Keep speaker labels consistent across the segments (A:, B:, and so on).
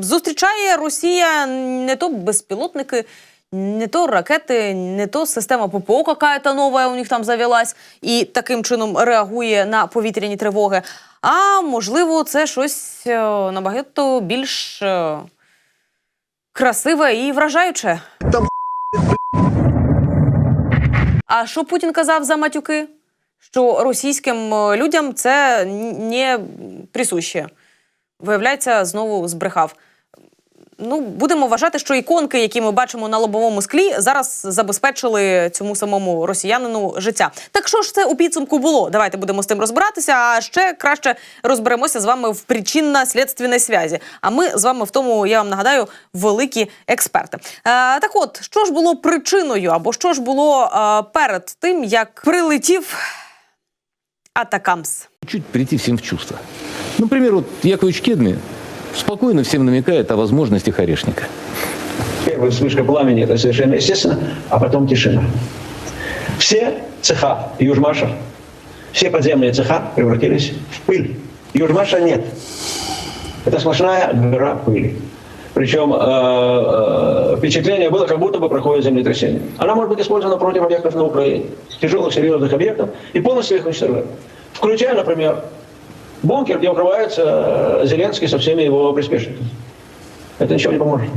A: зустрічає Росія не то безпілотники, не то ракети, не то система ППО какая-то нова у них там завелась і таким чином реагує на повітряні тривоги. А можливо, це щось е, набагато більш е, красиве і вражаюче.
B: Там
A: А що Путін казав за матюки? Що російським е, людям це не присуще. Виявляється, знову збрехав. Ну, будемо вважати, що іконки, які ми бачимо на лобовому склі, зараз забезпечили цьому самому росіянину життя. Так що ж це у підсумку було? Давайте будемо з тим розбиратися. А ще краще розберемося з вами в причинно-слідственній зв'язі. А ми з вами в тому, я вам нагадаю, великі експерти. Е, так от, що ж було причиною, або що ж було е, перед тим, як прилетів Атакамс?
C: чуть прийти всем в чувство. Например, вот Яковлевич Кедми спокойно всем намекает о возможностях орешника.
D: Первая вспышка пламени – это совершенно естественно, а потом тишина. Все цеха Южмаша, все подземные цеха превратились в пыль. Южмаша нет. Это сплошная гора пыли. Причем э, э, впечатление было, как будто бы проходит землетрясение. Она может быть использована против объектов на Украине, тяжелых серьезных объектов, и полностью их уничтожать. Включая, например, бункер, где укрывается э, Зеленский со всеми его приспешниками. Это ничего не поможет.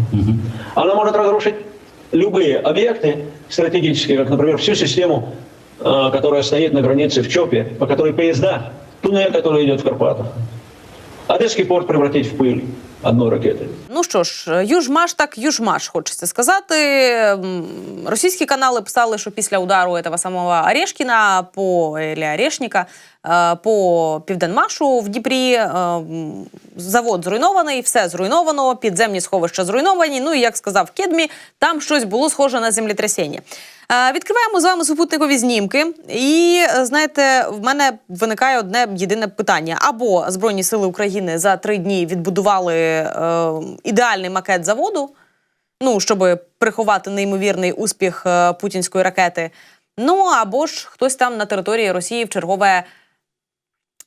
D: Она может разрушить любые объекты стратегические, как, например, всю систему, э, которая стоит на границе в ЧОПе, по которой поезда, туннель, который идет в Карпатах. Одесский порт превратить в пыль одной ракетой.
A: Ну що ж, южмаш так южмаш, хочеться сказати. Російські канали писали, що після удару этого самого Орешкіна по или Орешника е, по Південмашу в Дніпрі е, завод зруйнований, все зруйновано, підземні сховища зруйновані. Ну і як сказав Кедмі, там щось було схоже на землетрясіння. Е, Відкриваємо з вами супутникові знімки, і е, знаєте, в мене виникає одне єдине питання: або Збройні сили України за три дні відбудували е, ідеальний макет заводу, ну щоб приховати неймовірний успіх е, путінської ракети. Ну або ж хтось там на території Росії в чергове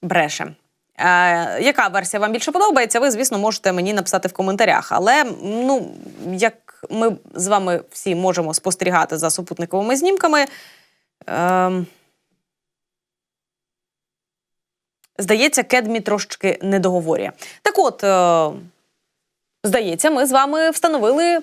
A: бреше. Е, яка версія вам більше подобається? Ви, звісно, можете мені написати в коментарях. Але ну, як ми з вами всі можемо спостерігати за супутниковими знімками. Е, здається, Кедмі трошечки не договорює. Так от, е, здається, ми з вами встановили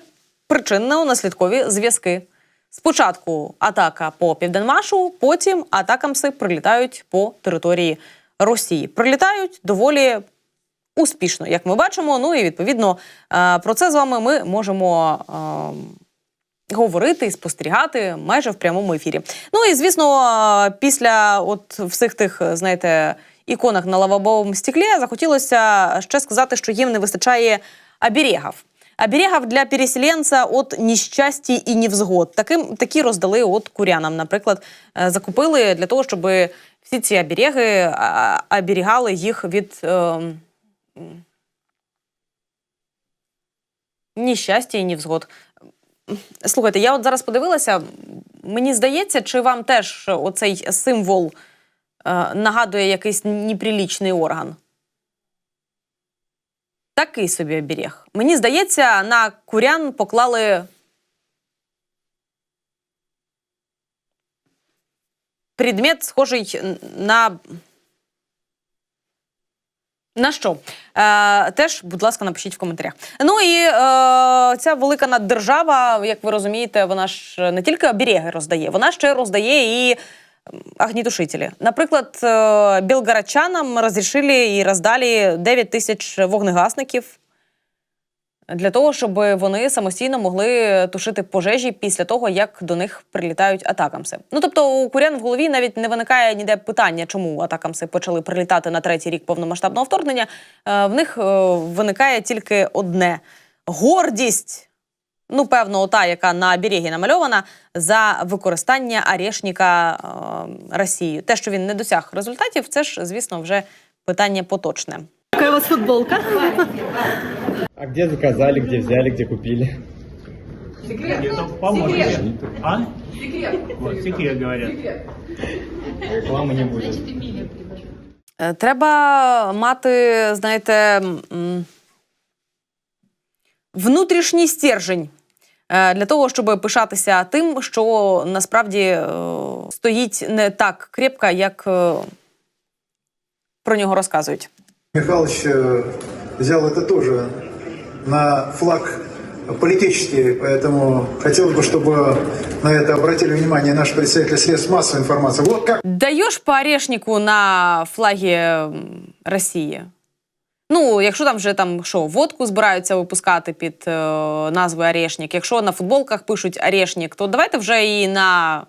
A: причинно-наслідкові зв'язки. Спочатку атака по Південмашу, потім атакамси прилітають по території Росії. Прилітають доволі успішно, як ми бачимо. Ну і відповідно е, про це з вами ми можемо. е, Говорити і спостерігати майже в прямому ефірі. Ну і звісно, е, після от всіх тих, знаєте, іконах на лавабовому стеклі захотілося ще сказати, що їм не вистачає оберегів. Оберегів для переселенця от нещасті і невзгод. Таким такі роздали от курянам. Наприклад, е, закупили для того, щоб всі ці обереги оберігали їх від е, нещастя і невзгод. Слухайте, я от зараз подивилася. Мені здається, чи вам теж оцей символ е, нагадує якийсь неприлічний орган? Такий собі оберіг. Мені здається, на курян поклали предмет, схожий на. На що? Е, теж, будь ласка, напишіть в коментарях. Ну і е, ця велика наддержава, як ви розумієте, вона ж не тільки оберіги роздає, вона ще роздає і м, огнітушителі. Наприклад, е, білгородчанам розрішили і роздали 9 тисяч вогнегасників для того, щоб вони самостійно могли тушити пожежі після того, як до них прилітають атакамси. Ну тобто у курян в голові навіть не виникає ніде питання, чому атакамси почали прилітати на третій рік повномасштабного вторгнення. Е, В них е, виникає тільки одне гордість. Ну, певно, ота, яка на берегі намальована за використання арешника е, Росією. Те, що він не досяг результатів, це ж, звісно, вже питання поточне.
E: Какая у вас футболка?
F: А где заказали, где взяли, где купили?
G: Секрет. А? Секрет. Вот, секрет говорят.
F: Рекламы не будет.
A: Е, Треба мати, знаєте, внутрішній стержень для того, щоб пишатися тим, що насправді е, стоїть не так крепко, як е, про нього розказують.
B: Михайлович э, взял это тоже на флаг политический, поэтому хотелось бы, чтобы на это обратили внимание наши представители средств массовой информации. Вот как
A: Даєш по орешнику на флагі м, Росії. Ну, якщо там вже там що, водку збираються випускати під е, назвою Орешник, якщо на футболках пишуть Орешник, то давайте вже і на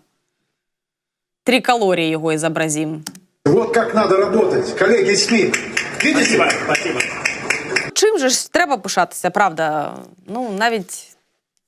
A: три калорії його і зобразім.
B: вот как надо работать. Коллеги СМИ, видите?
G: Спасибо, спасибо.
A: Чим же ж треба пишатися, правда? Ну, навіть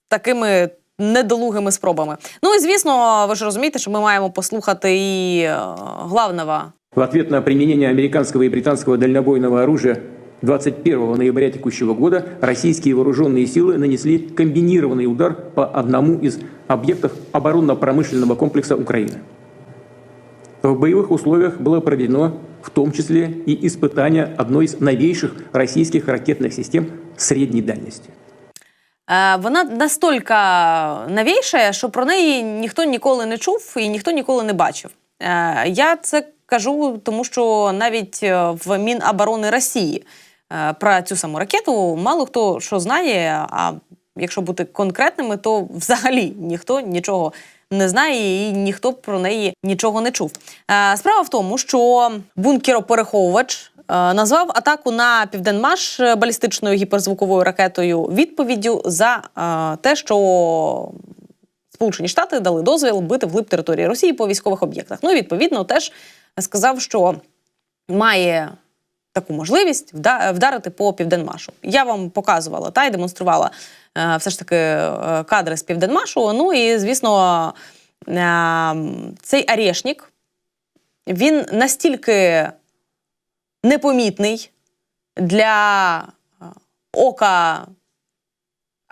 A: такими недолугими спробами. Ну і звісно, ви ж розумієте, що ми маємо послухати і е, главного
E: В ответ на применение американского и британского дальнобойного оружия 21 ноября текущего года российские вооруженные силы нанесли комбинированный удар по одному из объектов оборонно-промышленного комплекса Украины. В боевых условиях было проведено в том числе и испытание одной из новейших российских ракетных систем средней дальности.
A: Е, Вона настільки новейша, що про неї ніхто ніколи не чув і ніхто ніколи не бачив. Е, Я це кажу, тому що навіть е, в Міноборони Росії е, про цю саму ракету мало хто що знає. А якщо бути конкретними, то взагалі ніхто нічого не знає і ніхто про неї нічого не чув. Е, Справа в тому, що бункеропереховувач е, назвав атаку на Південмаш е, балістичною гіперзвуковою ракетою відповіддю за е, те, що Сполучені Штати дали дозвіл бити вглиб території Росії по військових об'єктах. Ну і відповідно теж сказав, що має таку можливість вдарити по Південмашу. Я вам показувала та й демонструвала е, все ж таки е, кадри з Південмашу. Ну і звісно, е, цей Арешнік він настільки непомітний для ока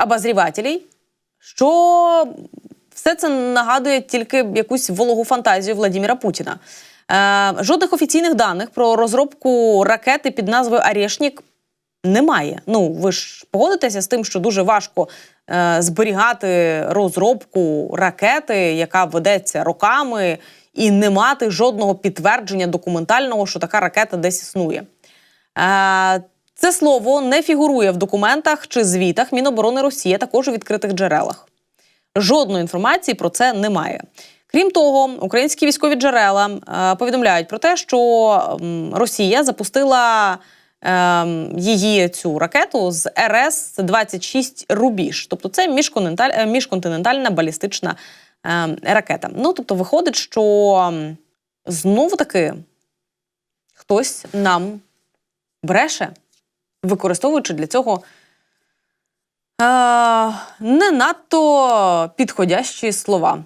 A: обозрівателей, що все це нагадує тільки якусь вологу фантазію Владимира Путіна. Е, жодних офіційних даних про розробку ракети під назвою Арешнік немає. Ну, ви ж погодитеся з тим, що дуже важко е, зберігати розробку ракети, яка ведеться роками, і не мати жодного підтвердження документального, що така ракета десь існує. Е, це слово не фігурує в документах чи звітах Міноборони Росії, а також у відкритих джерелах. Жодної інформації про це немає. Крім того, українські військові джерела е, повідомляють про те, що Росія запустила е, її цю ракету з РС 26 Рубіж. Тобто це міжконтиненталь, е, міжконтинентальна балістична ракета. Ну тобто, виходить, що знову таки хтось нам бреше, використовуючи для цього не надто підходящі слова.